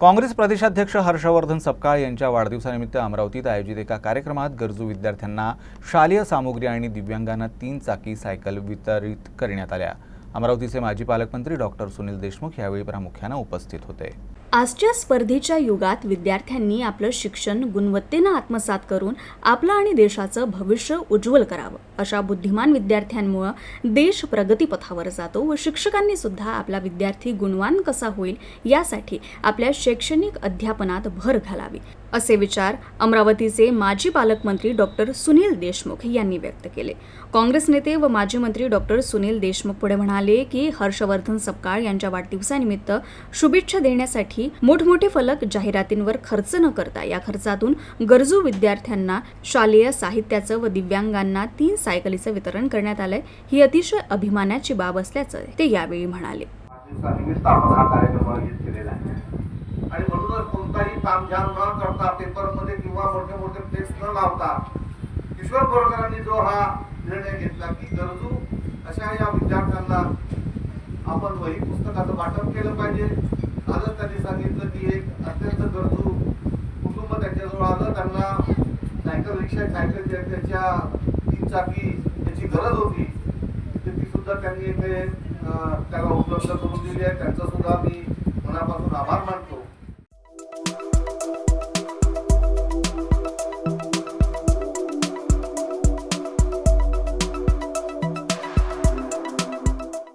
काँग्रेस प्रदेशाध्यक्ष हर्षवर्धन सपकाळ यांच्या वाढदिवसानिमित्त अमरावतीत आयोजित एका कार्यक्रमात गरजू विद्यार्थ्यांना शालेय सामुग्री आणि दिव्यांगांना तीन चाकी सायकल वितरित करण्यात आल्या. अमरावतीचे माजी पालकमंत्री डॉक्टर सुनील देशमुख यावेळी प्रामुख्यानं उपस्थित होते. आजच्या स्पर्धेच्या युगात विद्यार्थ्यांनी आपलं शिक्षण गुणवत्तेनं आत्मसात करून आपलं आणि देशाचं भविष्य उज्ज्वल करावं. अशा बुद्धिमान विद्यार्थ्यांमुळं देश प्रगतीपथावर जातो व शिक्षकांनी सुद्धा आपला विद्यार्थी गुणवान कसा होईल यासाठी आपल्या शैक्षणिक अध्यापनात भर घालावी असे विचार अमरावतीचे माजी पालकमंत्री डॉक्टर सुनील देशमुख यांनी व्यक्त केले. काँग्रेस नेते व माजी मंत्री डॉक्टर सुनील देशमुख पुढे म्हणाले की हर्षवर्धन सपकाळ यांच्या वाढदिवसानिमित्त शुभेच्छा देण्यासाठी मोठमोठे फलक जाहिरातींवर खर्च न करता या खर्चातून गरजू विद्यार्थ्यांना शालेय साहित्याचं व दिव्यांगांना तीन सायकलीचं वितरण करण्यात आलंय. ही अतिशय अभिमानाची बाब असल्याचं ते यावेळी म्हणाले. आणि म्हणूनच कोणताही तामझाम न करता पेपरमध्ये किंवा मोठे मोठे फ्लेक्स न लावता किशोर बोरकरांनी जो हा निर्णय घेतला की गरजू अशा या विद्यार्थ्यांना आपण वही पुस्तकाचं वाटप केलं पाहिजे. आजच त्यांनी सांगितलं की एक अत्यंत गरजू कुटुंब त्यांच्याजवळ आलं त्यांना सायकल रिक्षा सायकल त्याच्या तीन चाकी त्याची गरज होती तर ती सुद्धा त्यांनी इथे त्याला उपलब्ध करून दिली आहे. त्यांचा सुद्धा मी मनापासून आभार मानतो.